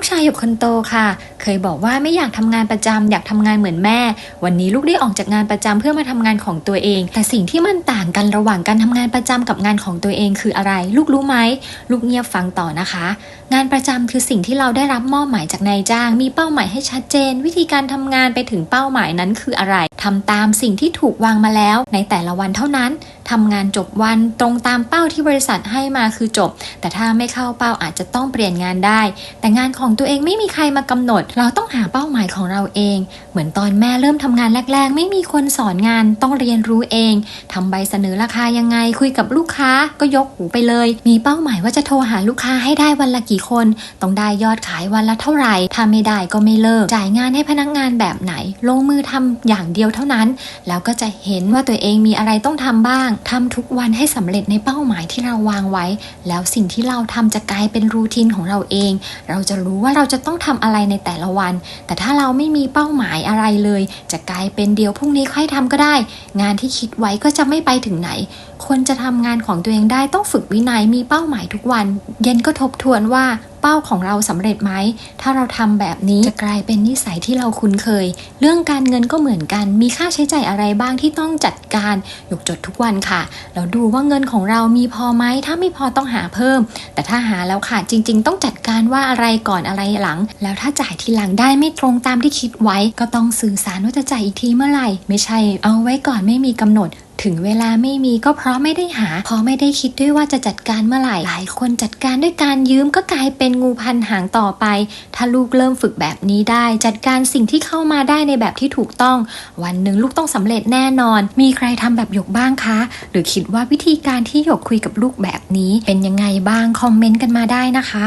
ลูกชายหยกคนโตค่ะ เคยบอกว่าไม่อยากทำงานประจำอยากทำงานเหมือนแม่ วันนี้ลูกได้ออกจากงานประจำเพื่อมาทำงานของตัวเอง แต่สิ่งที่มันต่างกันระหว่างการทำงานประจำกับงานของตัวเองคืออะไร ลูกรู้ไหมลูกเงียบฟังต่อนะคะ งานประจำคือสิ่งที่เราได้รับมอบหมายจากนายจ้าง มีเป้าหมายให้ชัดเจน วิธีการทำงานไปถึงเป้าหมายนั้นคืออะไรทำตามสิ่งที่ถูกวางมาแล้ว ในแต่ละวันเท่านั้น ทำงานจบวันตรงตามเป้าที่บริษัทให้มาคือจบ แต่ถ้าไม่เข้าเป้าอาจจะต้องเปลี่ยนงานได้ แต่งานของตัวเองไม่มีใครมากำหนด เราต้องหาเป้าหมายของเราเอง เหมือนตอนแม่เริ่มทำงานแรก ๆ ไม่มีคนสอนงานต้องเรียนรู้เองทำใบเสนอราคายังไง คุยกับลูกค้าก็ยกหูไปเลย มีเป้าหมายว่าจะโทรหาลูกค้าให้ได้วันละกี่คน ต้องได้ยอดขายวันละเท่าไหร่ถ้าไม่ได้ก็ไม่เลิก จ่ายงานให้พนักงานแบบไหน ลงมือทำอย่างเดียวเท่านั้น แล้วก็จะเห็นว่าตัวเองมีอะไรต้องทำบ้างทำทุกวันให้สำเร็จในเป้าหมายที่เราวางไว้ แล้วสิ่งที่เราทำจะกลายเป็นรูทีนของเราเอง เราจะรู้ว่าเราจะต้องทำอะไรในแต่ละวัน แต่ถ้าเราไม่มีเป้าหมายอะไรเลย จะกลายเป็นเดียวพรุ่งนี้ค่อยทำก็ได้ งานที่คิดไว้ก็จะไม่ไปถึงไหน คนจะทำงานของตัวเองได้ต้องฝึกวินัยมีเป้าหมายทุกวัน เย็นก็ทบทวนว่าเป้าของเราสำเร็จไหม ถ้าเราทำแบบนี้จะกลายเป็นนิสัยที่เราคุ้นเคย เรื่องการเงินก็เหมือนกัน มีค่าใช้จ่ายอะไรบ้างที่ต้องจัดการยกจดทุกวันค่ะ แล้วดูว่าเงินของเรามีพอไหม ถ้าไม่พอต้องหาเพิ่ม แต่ถ้าหาแล้วค่ะ จริง ๆ ต้องจัดการว่าอะไรก่อนอะไรหลัง แล้วถ้าจ่ายทีหลังได้ไม่ตรงตามที่คิดไว้ ก็ต้องสื่อสารว่าจะจ่ายอีกทีเมื่อไหร่ ไม่ใช่ เอาไว้ก่อนไม่มีกำหนด ถึงเวลาไม่มีก็เพราะไม่ได้หา เพราะไม่ได้คิดด้วยว่าจะจัดการเมื่อไหร่ หลายคนจัดการด้วยการยืมก็กลายเป็นงูพันหางต่อไป ถ้าลูกเริ่มฝึกแบบนี้ได้ จัดการสิ่งที่เข้ามาได้ในแบบที่ถูกต้อง วันหนึ่งลูกต้องสำเร็จแน่นอน มีใครทำแบบหยกบ้างคะ หรือคิดว่าวิธีการที่หยกคุยกับลูกแบบนี้ เป็นยังไงบ้างคอมเมนต์กันมาได้นะคะ